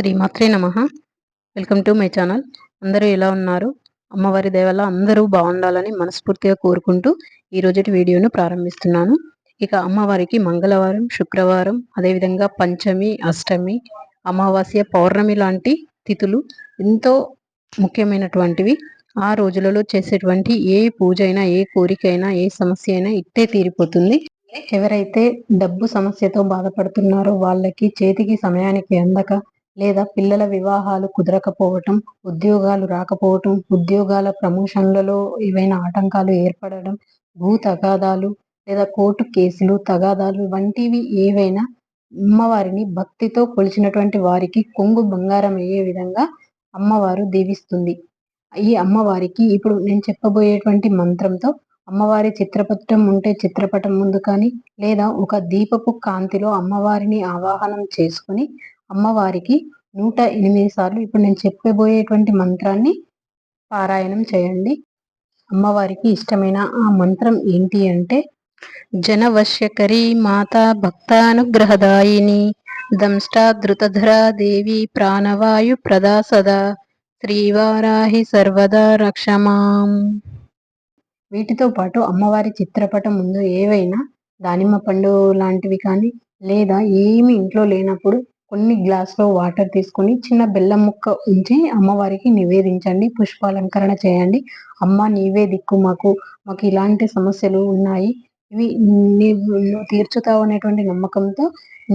శ్రీమాత్రే నమ. Welcome to my channel. అందరూ ఎలా ఉన్నారు? అమ్మవారి దేవల్ల అందరూ బాగుండాలని మనస్ఫూర్తిగా కోరుకుంటూ ఈ రోజుటి వీడియోను ప్రారంభిస్తున్నాను. ఇక అమ్మవారికి మంగళవారం శుక్రవారం అదేవిధంగా పంచమి అష్టమి అమావాస్య పౌర్ణమి లాంటి తిథులు ఎంతో ముఖ్యమైనటువంటివి. ఆ రోజులలో చేసేటువంటి ఏ పూజ అయినా ఏ కోరికైనా ఏ సమస్య అయినా ఇట్టే తీరిపోతుంది. ఎవరైతే డబ్బు సమస్యతో బాధపడుతున్నారో వాళ్ళకి చేతికి సమయానికి అందక లేదా పిల్లల వివాహాలు కుదరకపోవటం ఉద్యోగాలు రాకపోవటం ఉద్యోగాల ప్రమోషన్లలో ఏవైనా ఆటంకాలు ఏర్పడడం భూ తగాదాలు లేదా కోర్టు కేసులు తగాదాలు వంటివి ఏవైనా అమ్మవారిని భక్తితో కొలిచినటువంటి వారికి కొంగు బంగారం అయ్యే విధంగా అమ్మవారు దీవిస్తుంది. ఈ అమ్మవారికి ఇప్పుడు నేను చెప్పబోయేటువంటి మంత్రంతో అమ్మవారి చిత్రపటం ఉంటే చిత్రపటం ముందు కానీ లేదా ఒక దీపపు కాంతిలో అమ్మవారిని ఆవాహనం చేసుకుని అమ్మవారికి నూట ఎనిమిది సార్లు ఇప్పుడు నేను చెప్పబోయేటువంటి మంత్రాన్ని పారాయణం చేయండి. అమ్మవారికి ఇష్టమైన ఆ మంత్రం ఏంటి అంటే జనవశ్యకరి మాత భక్తానుగ్రహదాయిని దంష్టాధృతధరా దేవి ప్రాణవాయు ప్రదా సదా శ్రీవారాహి సర్వదా రక్షమాం. వీటితో పాటు అమ్మవారి చిత్రపటం ముందు ఏవైనా దానిమ్మ పండు లాంటివి కానీ లేదా ఏమి ఇంట్లో లేనప్పుడు కొన్ని గ్లాస్లో వాటర్ తీసుకొని చిన్న బెల్లం ముక్క ఉంచి అమ్మవారికి నివేదించండి పుష్పాలంకరణ చేయండి. అమ్మ నీవే దిక్కు మాకు మాకు ఇలాంటి సమస్యలు ఉన్నాయి. ఇవి నీవు తీర్చుతావు అనేటువంటి నమ్మకంతో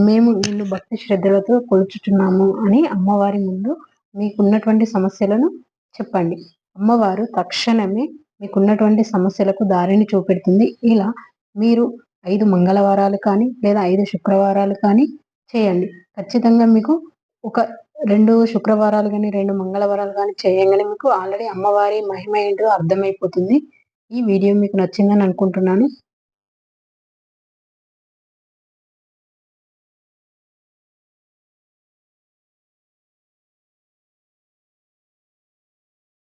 మేము నిన్ను భక్తి శ్రద్ధలతో కొలుచుతున్నాము అని అమ్మవారి ముందు మీకున్నటువంటి సమస్యలను చెప్పండి. అమ్మవారు తక్షణమే మీకున్నటువంటి సమస్యలకు దారిని చూపెడుతుంది. ఇలా మీరు ఐదు మంగళవారాలు కానీ లేదా ఐదు శుక్రవారాలు కానీ చేయండి. ఖచ్చితంగా మీకు ఒక రెండు శుక్రవారాలు కానీ రెండు మంగళవారాలు కానీ చేయగానే మీకు ఆల్రెడీ అమ్మవారి మహిమ ఏంటో అర్థమైపోతుంది. ఈ వీడియో మీకు నచ్చిందని అనుకుంటున్నాను.